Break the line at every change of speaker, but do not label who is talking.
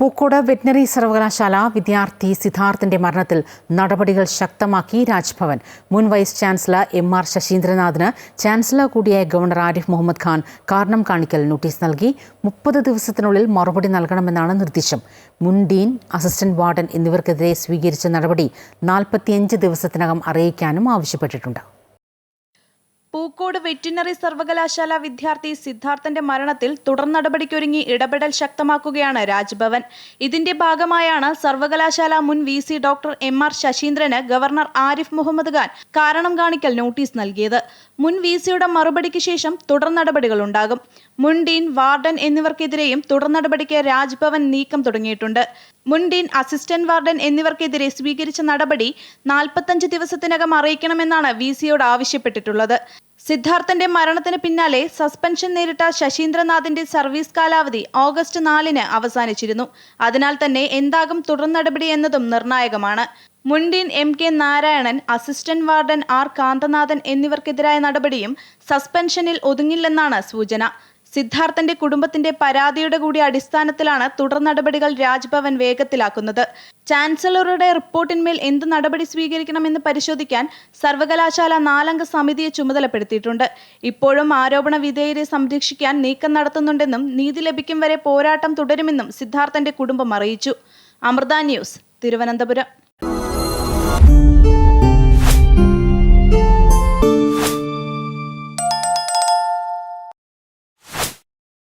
Pookode veterinary സർവകലാശാല വിദ്യാർത്ഥി സിദ്ധാർത്ഥിന്റെ മരണത്തിൽ നടപടികൾ ശക്തമാക്കി രാജ്ഭവൻ. മുൻ വൈസ് ചാൻസലർ എം ആർ ശശീന്ദ്രനാഥിന് ചാൻസലർ കൂടിയായ ഗവർണർ ആരിഫ് മുഹമ്മദ് ഖാൻ കാരണം കാണിക്കൽ നോട്ടീസ് നൽകി. മുപ്പത് ദിവസത്തിനുള്ളിൽ മറുപടി നൽകണമെന്നാണ് നിർദ്ദേശം. മുൻ ഡീൻ അസിസ്റ്റന്റ് വാർഡൻ എന്നിവർക്കെതിരെ സ്വീകരിച്ച നടപടി നാൽപ്പത്തിയഞ്ച് ദിവസത്തിനകം അറിയിക്കാനും ആവശ്യപ്പെട്ടിട്ടുണ്ട്.
പൂക്കോട് വെറ്റിനറി സർവകലാശാല വിദ്യാർത്ഥി സിദ്ധാർത്ഥന്റെ മരണത്തിൽ തുടർ നടപടിക്കൊരുങ്ങി ഇടപെടൽ ശക്തമാക്കുകയാണ് രാജ്ഭവൻ. ഇതിന്റെ ഭാഗമായാണ് സർവകലാശാല മുൻ V C doctor M R ശശീന്ദ്രന് ഗവർണർ ആരിഫ് മുഹമ്മദ് ഖാൻ കാരണം കാണിക്കൽ നോട്ടീസ് നൽകിയത്. മുൻ വി സിയുടെ മറുപടിക്ക് ശേഷം തുടർ നടപടികൾ ഉണ്ടാകും. മുൻ ഡീൻ വാർഡൻ എന്നിവർക്കെതിരെയും തുടർ നടപടിക്ക് രാജ്ഭവൻ നീക്കം തുടങ്ങിയിട്ടുണ്ട്. മുൻ ഡീൻ അസിസ്റ്റന്റ് വാർഡൻ എന്നിവർക്കെതിരെ സ്വീകരിച്ച നടപടി നാൽപ്പത്തഞ്ച് ദിവസത്തിനകം അറിയിക്കണമെന്നാണ് വി സിയോട് ആവശ്യപ്പെട്ടിട്ടുള്ളത്. സിദ്ധാർത്ഥന്റെ മരണത്തിന് പിന്നാലെ സസ്പെൻഷൻ നേരിട്ട ശശീന്ദ്രനാഥിന്റെ സർവീസ് കാലാവധി ഓഗസ്റ്റ് നാലിന് അവസാനിച്ചിരുന്നു. അതിനാൽ തന്നെ എന്താകും തുടർ നടപടി എന്നതും നിർണായകമാണ്. മുൻഡീൻ M K Narayanan assistant warden R Kanthanathan എന്നിവർക്കെതിരായ നടപടിയും സസ്പെൻഷനിൽ ഒതുങ്ങില്ലെന്നാണ് സൂചന. സിദ്ധാർത്ഥന്റെ കുടുംബത്തിന്റെ പരാതിയുടെ കൂടി അടിസ്ഥാനത്തിലാണ് തുടർ നടപടികൾ രാജ്ഭവൻ വേഗത്തിലാക്കുന്നത്. ചാൻസലറുടെ റിപ്പോർട്ടിന്മേൽ എന്ത് നടപടി സ്വീകരിക്കണമെന്ന് പരിശോധിക്കാൻ സർവകലാശാല നാലംഗ സമിതിയെ ചുമതലപ്പെടുത്തിയിട്ടുണ്ട്. ഇപ്പോഴും ആരോപണ വിധേയരെ സംരക്ഷിക്കാൻ നീക്കം നടത്തുന്നുണ്ടെന്നും നീതി ലഭിക്കും വരെ പോരാട്ടം തുടരുമെന്നും സിദ്ധാർത്ഥന്റെ കുടുംബം അറിയിച്ചു. അമൃത ന്യൂസ് തിരുവനന്തപുരം.